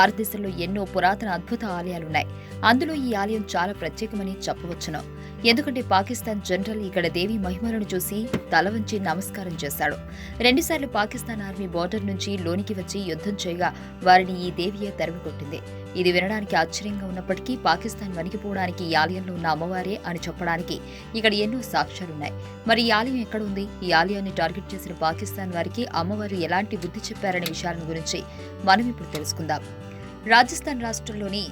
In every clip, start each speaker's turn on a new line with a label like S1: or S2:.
S1: భారతదేశంలో ఎన్నో పురాతన అద్భుత ఆలయాలున్నాయి. అందులో ఈ ఆలయం చాలా ప్రత్యేకమని చెప్పవచ్చును. ఎందుకంటే పాకిస్తాన్ జనరల్ ఇక్కడ దేవి మహిమలను చూసి తల వంచి నమస్కారం చేశాడు. రెండుసార్లు పాకిస్తాన్ ఆర్మీ బోర్డర్ నుంచి లోనికి వచ్చి యుద్ధం చేయగా వారిని ఈ దేవియే తరిమి కొట్టింది ఇది వినడానికి ఆశ్చర్యంగా ఉన్నప్పటికీ పాకిస్తాన్ వణికిపోవడానికి ఈ ఆలయంలో ఉన్న అమ్మవారే అని చెప్పడానికి ఇక్కడ ఎన్నో సాక్ష్యాలున్నాయి. మరి ఈ ఆలయం ఎక్కడ ఉంది? ఈ ఆలయాన్ని టార్గెట్ చేసిన పాకిస్తాన్ వారికి అమ్మవారు ఎలాంటి బుద్ధి చెప్పారనే విషయాల గురించి మనం ఇప్పుడు తెలుసుకుందాం. రాజస్థాన్ రాష్ట్రంలోని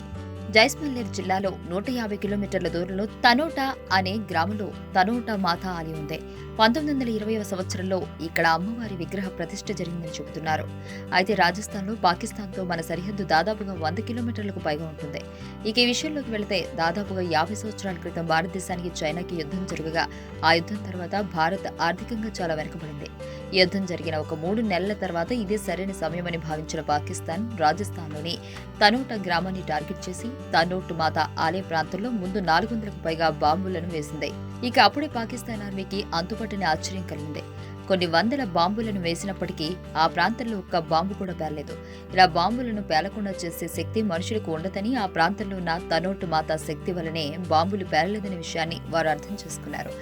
S1: జైస్మల్లేర్ జిల్లాలో నూట యాభై కిలోమీటర్ల దూరంలో తనోటా అనే గ్రామంలో తనోటా మాతా ఆలయం ఉంది. పంతొమ్మిది వందల ఇరవైవ సంవత్సరంలో ఇక్కడ అమ్మవారి విగ్రహ ప్రతిష్ఠ జరిగిందని చెబుతున్నారు. అయితే రాజస్థాన్లో పాకిస్తాన్తో మన సరిహద్దు దాదాపుగా వంద కిలోమీటర్లకు పైగా ఉంటుంది. ఇక ఈ విషయంలోకి వెళితే దాదాపుగా యాభై సంవత్సరాల క్రితం భారతదేశానికి చైనాకి యుద్ధం జరగగా ఆ యుద్ధం తర్వాత భారత్ ఆర్థికంగా చాలా వెనుకబడింది. యుద్ధం జరిగిన ఒక మూడు నెలల తర్వాత ఇదే సరైన సమయమని భావించిన పాకిస్తాన్ రాజస్థాన్లోని తనోట గ్రామాన్ని టార్గెట్ చేసి తనోట్ మాత ఆలయ ప్రాంతంలో ముందు నాలుగు వందలకు పైగా బాంబులను వేసింది. ఇక అప్పుడే పాకిస్తాన్ ఆర్మీకి అంతుపట్టని ఆశ్చర్యం కలిగింది. కొన్ని వందల బాంబులను వేసినప్పటికీ ఆ ప్రాంతంలో ఒక్క బాంబు కూడా పేలలేదు. ఇలా బాంబులను పేలకుండా చేసే శక్తి మనుషులకు ఉండదని ఆ ప్రాంతంలో ఉన్న తనోటు మాత శక్తి వలనే బాంబులు పేలలేదనే విషయాన్ని వారు అర్థం చేసుకున్నారు.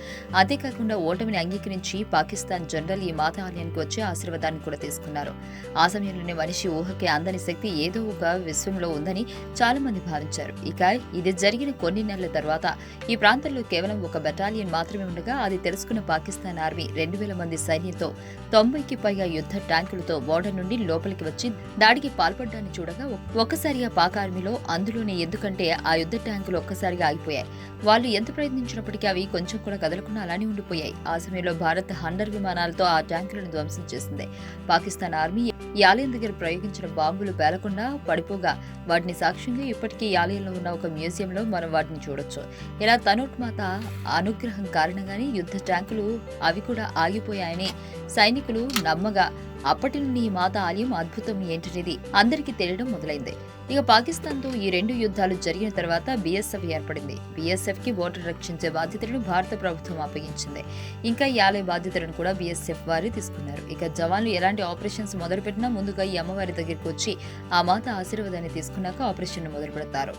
S1: అంతేకాకుండా ఓటమిని అంగీకరించి పాకిస్తాన్ జనరల్ ఈ మాత ఆలయానికి వచ్చి ఆశీర్వాదాన్ని కూడా తీసుకున్నారు. ఆ సమయంలోనే మనిషి ఊహకే అందని శక్తి ఏదో ఒక విశ్వంలో ఉందని చాలా మంది భావించారు. ఇక ఇది జరిగిన కొన్ని నెలల తర్వాత ఈ ప్రాంతంలో కేవలం ఒక బెటాలియన్ మాత్రమే ఉండగా అది తెలుసుకున్న పాకిస్తాన్ ఆర్మీ రెండు వేల మంది సైన్యంతో తొంభైకి పైగా యుద్ధ ట్యాంకులతో బోర్డర్ నుండి లోపలికి వచ్చి దాడికి పాల్పడ్డాన్ని చూడగా ఒక్కసారిగా పాక్ ఆర్మీలో అందులోనే ఎందుకంటే ఆ యుద్ధ ట్యాంకులు ఒక్కసారిగా ఆగిపోయాయి. వాళ్ళు ఎంత ప్రయత్నించినప్పటికీ అవి కొంచెం కూడా కదలకుండా అలానే ఉండిపోయాయి. ఆ సమయంలో భారత్ హండర్ విమానాలతో ఆ ట్యాంకులను ధ్వంసం చేసింది. పాకిస్తాన్ ఆర్మీ యాలయం దగ్గర ప్రయోగించిన బాంబులు పేలకుండా పడిపోగా వాటిని సాక్ష్యంగా ఇప్పటికీ యాలయంలో ఆలయంలో ఉన్న ఒక మ్యూజియంలో మనం వాటిని చూడొచ్చు. ఇలా తనోట్ మాత అనుగ్రహం కారణంగానే యుద్ధ ట్యాంకులు అవి కూడా ఆగిపోయాయని సైనికులు నమ్మగా అప్పటి నుండి ఈ మాత ఆలయం అద్భుతం ఏంటనేది అందరికీ తెలియడం మొదలైంది. ఇక పాకిస్తాన్తో ఈ రెండు యుద్ధాలు జరిగిన తర్వాత బీఎస్ఎఫ్ ఏర్పడింది. బీఎస్ఎఫ్కి ఓటర్ రక్షించే బాధ్యతలను భారత ప్రభుత్వం అప్పగించింది. ఇంకా ఈ ఆలయ బాధ్యతలను కూడా బీఎస్ఎఫ్ వారు తీసుకున్నారు. ఇక జవాన్లు ఎలాంటి ఆపరేషన్స్ మొదలుపెట్టినా ముందుగా ఈ అమ్మవారి దగ్గరికి వచ్చి ఆ మాత ఆశీర్వాదాన్ని తీసుకున్నాక ఆపరేషన్ మొదలు పెడతారు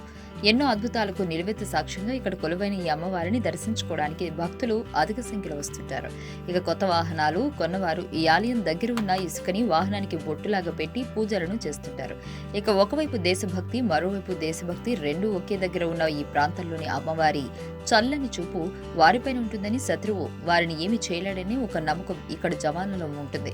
S1: ఎన్నో అద్భుతాలకు నిలువెత్తు సాక్ష్యంగా ఇక్కడ కొలువైన ఈ అమ్మవారిని దర్శించుకోవడానికి భక్తులు అధిక సంఖ్యలో వస్తుంటారు. ఇక కొత్త వాహనాలు కొన్నవారు ఈ ఆలయం దగ్గర ఉన్న తీసుకుని వాహనానికి బొట్టులాగా పెట్టి పూజలను చేస్తుంటారు. ఇక ఒకవైపు దేశభక్తి మరోవైపు దేశభక్తి రెండు ఒకే దగ్గర ఉన్న ఈ ప్రాంతంలోని అమ్మవారి చల్లని చూపు వారిపైన ఉంటుందని శత్రువు వారిని ఏమి చేయలేడని ఒక నమ్మకం ఇక్కడ జవాన్లలో ఉంటుంది.